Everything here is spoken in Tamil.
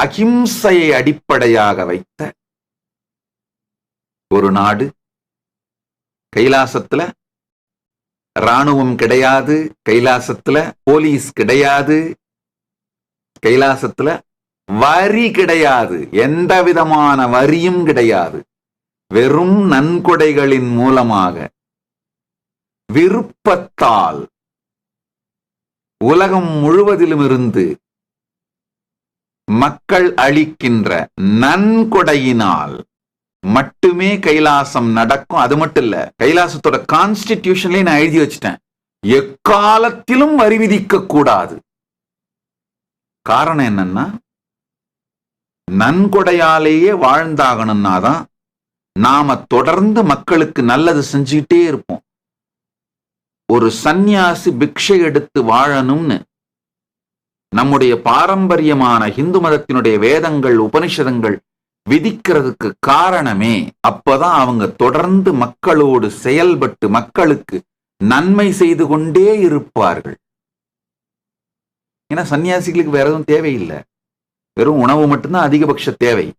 அகிம்சையை அடிப்படையாக வைத்த ஒரு நாடு. கைலாசத்துல ராணுவம் கிடையாது கைலாசத்துல போலீஸ் கிடையாது கைலாசத்துல வரி கிடையாது எந்த விதமான வரியும் கிடையாது. வெறும் நன்கொடைகளின் மூலமாக விருப்பத்தால் உலகம் முழுவதிலும் இருந்து மக்கள் அளிக்கின்ற நன்கொடையினால் மட்டுமே கைலாசம் நடக்கும். அது மட்டும் இல்ல கைலாசத்தோட கான்ஸ்டிடியூஷன்லயே நான் எழுதி வச்சிட்டேன். எக்காலத்திலும் வரி விதிக்க கூடாது. காரணம் என்னன்னா நன்கொடையாலேயே வாழ்ந்தாகணும்னா தான் நாம தொடர்ந்து மக்களுக்கு நல்லது செஞ்சுக்கிட்டே இருப்போம். ஒரு சந்நியாசி பிக்ஷை எடுத்து வாழணும்னு நம்முடைய பாரம்பரியமான ஹிந்து மதத்தினுடைய வேதங்கள் உபனிஷதங்கள் விதிக்கிறதுக்கு காரணமே அப்பதான் அவங்க தொடர்ந்து மக்களோடு செயல்பட்டு மக்களுக்கு நன்மை செய்து கொண்டே இருப்பார்கள். ஏன்னா சன்னியாசிகளுக்கு வேற எதுவும் தேவையில்லை. வெறும் உணவு மட்டும்தான் அதிகபட்ச தேவை.